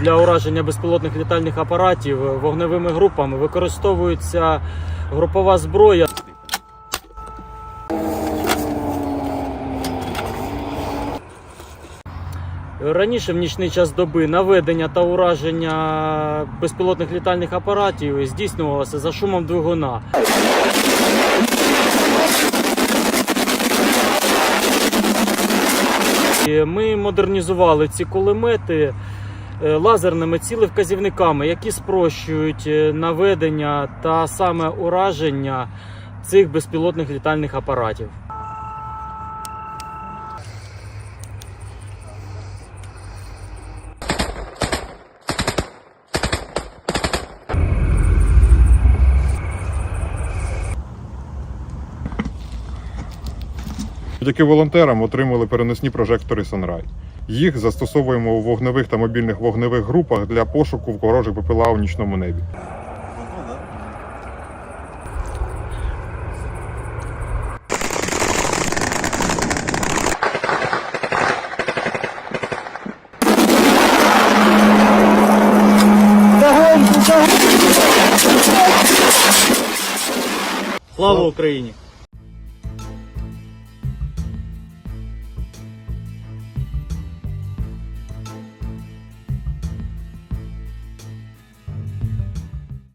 для ураження безпілотних літальних апаратів вогневими групами використовується групова зброя. Раніше в нічний час доби наведення та ураження безпілотних літальних апаратів здійснювалося за шумом двигуна. Ми модернізували ці кулемети лазерними цілевказівниками, які спрощують е, наведення та саме ураження цих безпілотних літальних апаратів. Завдяки волонтерам отримали переносні прожектори Sunrise. Їх застосовуємо у вогневих та мобільних вогневих групах для пошуку ворожих БПЛА у нічному небі. Слава Україні!